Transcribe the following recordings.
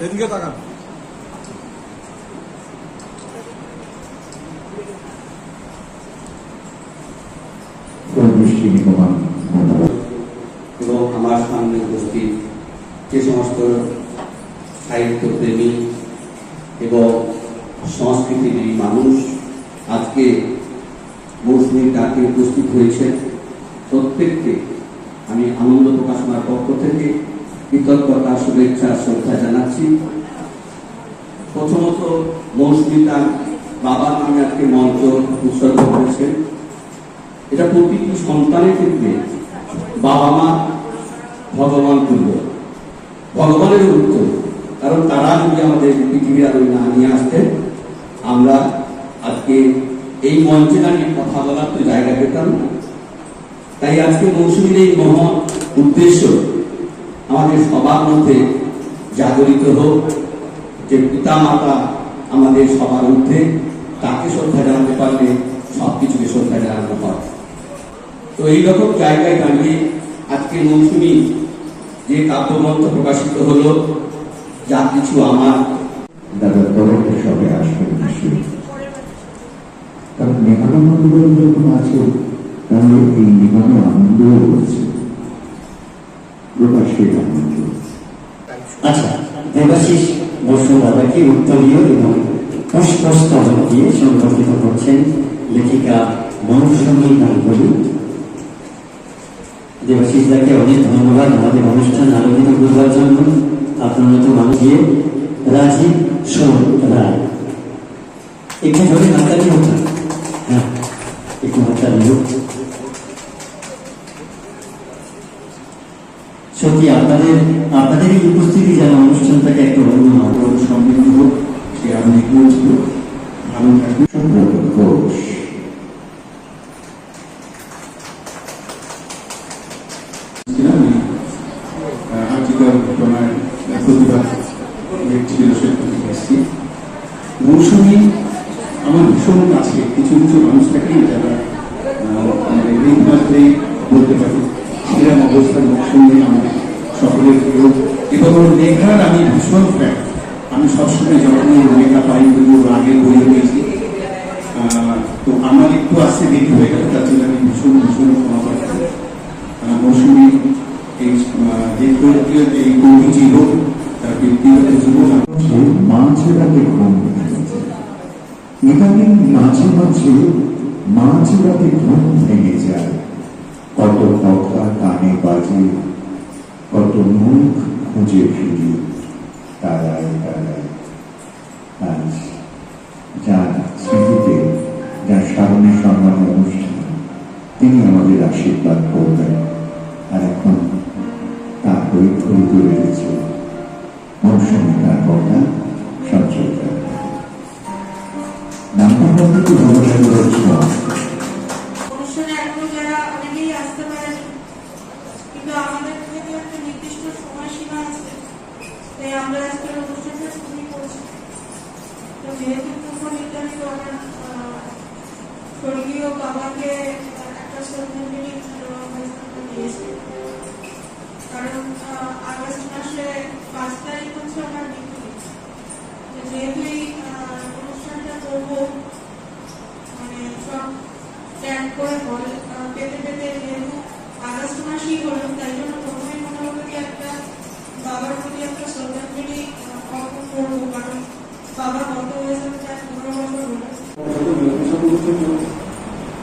এদিকে তাকান। এবং আমার সামনে উপস্থিত যে সমস্ত সাহিত্যপ্রেমী এবং সংস্কৃতির মানুষ আজকে মৌসুমীর ডাকে উপস্থিত হয়েছে প্রত্যেককে আমি আনন্দ প্রকাশনার পক্ষ থেকে কৃতজ্ঞতা শুভেচ্ছা শ্রদ্ধা জানাচ্ছি। প্রথমত, মৌসুমী তার নামে আজকে মঞ্চ উৎসর্গ করেছেন এটা প্রতিটি সন্তানের ক্ষেত্রে বাবা মা ভগবান তুল্য ভগবানের উত্তর কারণ তারা যদি আমাদের পৃথিবী আরও না নিয়ে আসতে, আমরা আজকে এই মঞ্চে দাঁড়িয়ে কথা বলার তো জায়গা পেতাম না। তাই আজকে মৌসুমীর এই মহৎ উদ্দেশ্য আমাদের সবার মধ্যে জাগরিত হোক, যে পিতা মাতা আমাদের সবার ঊর্ধ্বে, তাকে শ্রদ্ধা জানাতে পারলে সবকিছুকে শ্রদ্ধা জানানো হয়। তো এইরকম জায়গায় দাঁড়িয়ে আজকে মৌসুমী যে কাব্যগ্রন্থ প্রকাশিত হলো, যা কিছু আমার দাদার তরফে সবে নিশ্চয়ই। কারণ যখন আছে, তাহলে এই নেহানো আনন্দও আচ্ছা দেবাশিস বসু দাদাকে উত্তরীয় এবং পুষ্পস্তবক দিয়ে সম্পর্কিত করছেন লেখিকা মনুষ্যমী গাঙ্গুলি দেবাশিস দাকে অনেক ধন্যবাদ। আমাদের অনুষ্ঠান আলোকিত করবার জন্য। আপনার মতো মানুষ দিয়ে রাজীব সোম রায়। একটু জোরে হাততালি হোক না। হ্যাঁ একটু হাততালি হোক সত্যি আপনাদের আপনাদের এই উপস্থিতি যেন অনুষ্ঠানটাকে একটা অন্য আরও সমৃদ্ধ হোক সে আমি বলছি ভালো থাকবে। ঘোষ। থেকে মৌসুমি আমার ভীষণ কাছে কিছু কিছু মানুষ থাকেন যারা বলতে পারে সেরকম অবস্থার মৌসুমি আমাদের সকলের প্রিয় এবং ওর লেখার আমি ভীষণ ফ্যান আমি সবসময় যখন লেখা পাই ওর আগের বই রয়েছে। তো আমার একটু আসতে দেরি হয়ে গেল, তার জন্য আমি ভীষণ ভীষণ ক্ষমা পাচ্ছি মৌসুমী এই যে এই কবি ছিল, তার ব্যক্তিগত জীবন মাঝে রাতে ঘুম ইদানিং মাঝে মাঝে মাঝে রাতে ঘুম ভেঙে যায়। কত কথা কানে বাজে কত মুখ খুঁজে ফিরি তারায় তারায় আজ যার স্মৃতিতে যার স্মরণে সম্মানের অনুষ্ঠান তিনি আমাদের আশীর্বাদ করবেন আর এখন তার পরীক্ষিত রয়েছে মৌসুমী তার কথা সঞ্চয় বলতে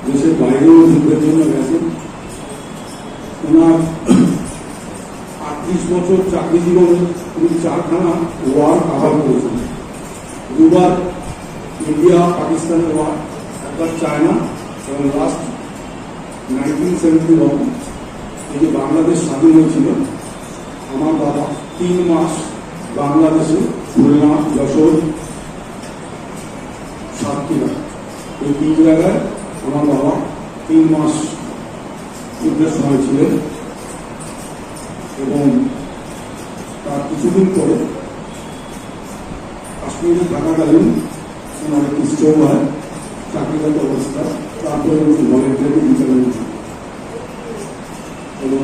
দেশের বাইরেও যুদ্ধের জন্য গেছেন ওনার আটত্রিশ বছর চাকরি জীবনে উনি চারখানা ওয়ার কাভার করেছেন দুবার ইন্ডিয়া পাকিস্তানের ওয়ার একবার চায়না এবং লাস্ট নাইনটিন সেভেন্টি যে বাংলাদেশ স্বাধীন হয়েছিল আমার বাবা তিন মাস বাংলাদেশে খুলনা যশোর সাতক্ষীরা। এই তিন জায়গায় আমার বাবা তিন মাস যুদ্ধের সময় ছিলেন এবং তার কিছুদিন পরে কাশ্মীরে থাকাকালীন ওনার একটি স্ট্রোক হয় চাকরিগত অবস্থা তারপরে উনি ভলেন্টিয়ারি ইন্টারভিউ এবং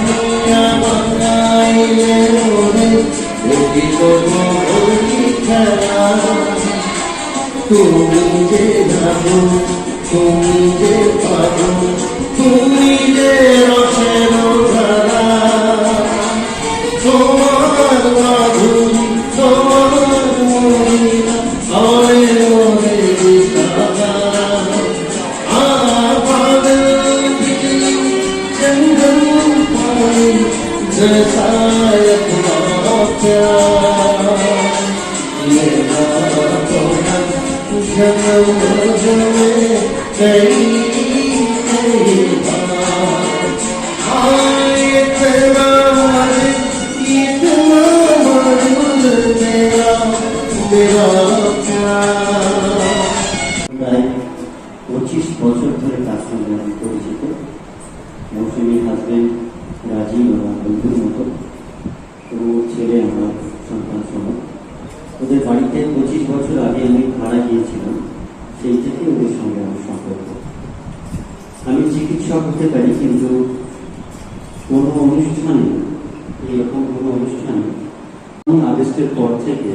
তুমি যে ভাবো তুমি যে পাবো তুমি যে রসের غسالة موتى لغاطنا جمع جمع نئی نئی بات آئے تیرا مجد চিকিৎসক হতে পারি, কিন্তু কোনো অনুষ্ঠানে এরকম কোনো অনুষ্ঠানে আগস্টের পর থেকে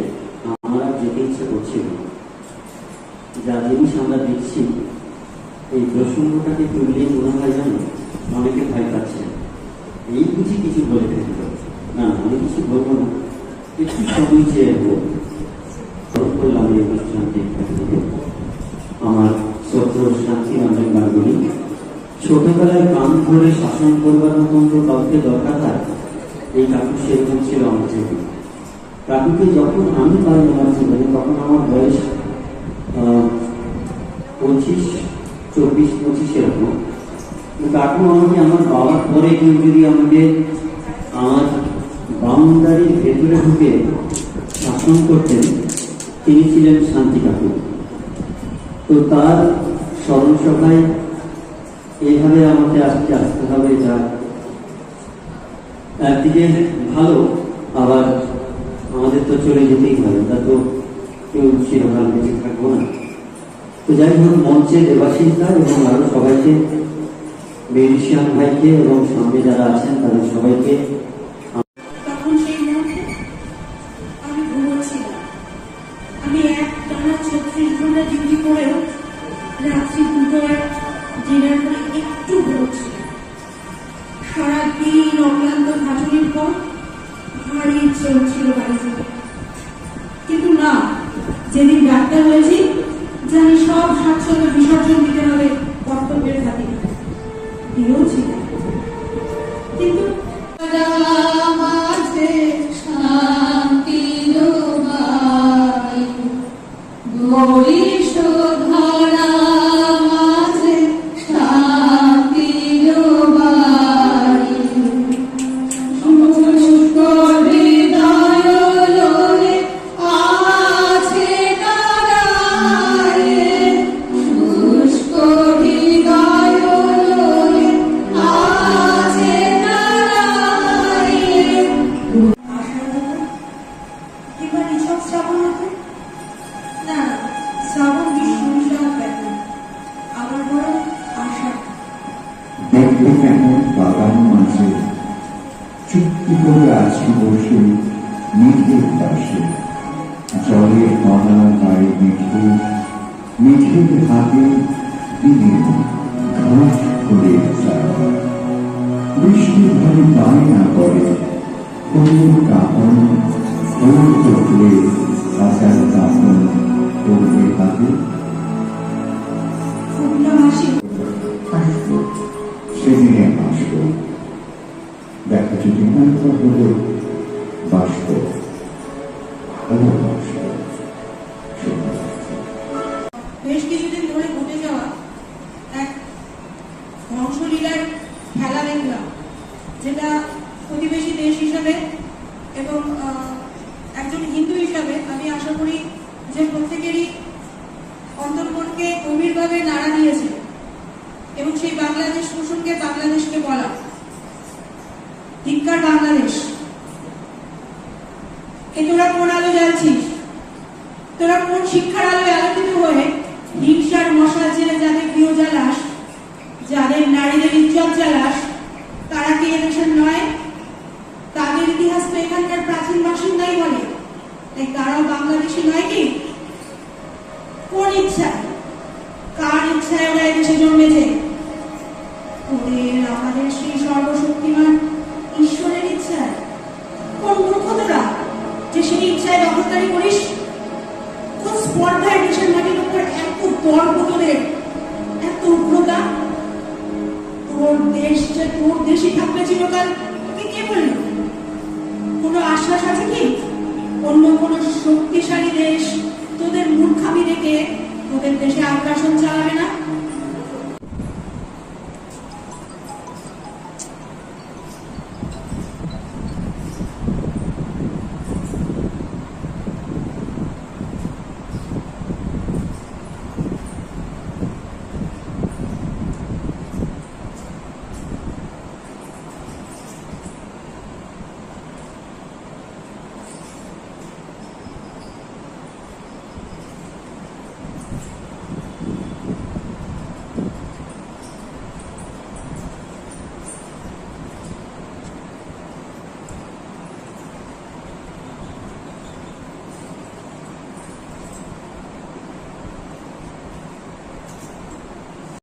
আমার যেতে ইচ্ছে করছিল। যা জিনিস আমরা দেখছি, এই প্রসঙ্গটাকে তুললে মনে হয় যেন অনেকে ভয় পাচ্ছে। এই বুঝি কিছু বলে ফেলল না, আমি কিছু বলব না। একটু সময় চেয়ে করলাম এই অনুষ্ঠানটি। আমার সত্য শান্তি রঞ্জন গাঙ্গুলি ছোটবেলায় কান ধরে শাসন করবার মতন তো কাউকে দরকার হয়? এই কাকু সেরকম ছিল আমার জীবনে কাকুকে যখন আমি পাই আমার জীবনে, তখন আমার বয়স পঁচিশ, চব্বিশ, পঁচিশ এরকম। কাকু আমাকে আমার বাবার পরে কেউ যদি আমাকে আমার বাউন্ডারির ভেতরে ঢুকে শাসন করতেন, তিনি ছিলেন শান্তি কাকু। তো তার স্মরণ সভায় এইভাবে আমাকে আজকে আসতে হবে, যা একদিকে ভালো, আবার আমাদের তো চলে যেতেই হবে, তা তো কেউ চিরকাল বেঁচে থাকব না। তো যাই হোক মঞ্চে দেবাশিস এবং আরও সবাইকে মেডিসিয়ান ভাইকে এবং সামনে যারা আছেন, তাদের সবাইকে একটু ঘুমোচ্ছিলাম সারাদিন অক্লান্ত খাটুনির পর ভারী ইচ্ছে হচ্ছিল বাড়ি কিন্তু না, যেদিন ডাক্তার হয়েছি, জানি সব স্বাচ্ছন্দ্য বিসর্জন দিতে হবে। মিঠের পাশে জলের কণা গায়ে মিঠে মিঠের হাতে দিদির ঘাস করে বৃষ্টি ভাবে পায় না করে ফুলের কাপন ফুল চোখলে হাজার কাপন করবে হাতে সেদিনে আসব দেখা যদি না হলে বাসবো হিসাবে আমি আশা করি যে প্রত্যেকেরই অন্তর্মনকে গভীরভাবে নাড়া দিয়েছে এবং সেই বাংলাদেশ প্রসঙ্গে বাংলাদেশকে বলা। ধিক্কার বাংলাদেশ। এ তোরা কোন আলো জ্বালছিস তোরা কোন শিক্ষার আলোয় আলোকিত হয়ে হিংসার মশলা জেলে যাদের প্রিয় জ্বালাস? যাদের নারীদের ইজ্জত জ্বালাস তারা কি এদেশের নয় তাদের ইতিহাস তো এখানকার প্রাচীন বাসিন্দাই বলে তাই তারাও বাংলাদেশি নয় কি? কোন ইচ্ছা? কার ইচ্ছায় ওরা এদেশে জন্মেছে ওদের আমাদের সেই সর্বশক্তিমান ঈশ্বরের ইচ্ছায়? কোন মূর্খ তোরা যে সেই ইচ্ছায় দখলদারি করিস? কোন স্পর্ধায় দেশের মাটির উপর এত গর্ব তোদের এত উগ্রতা? তোর দেশ যে তোর দেশই থাকবে চিরকাল তোকে কে বলল? কোনো আশ্বাস আছে কি? অন্য কোনো শক্তিশালী দেশ তোদের মূর্খামি রেখে তোদের দেশে আগ্রাসন চালাবে না?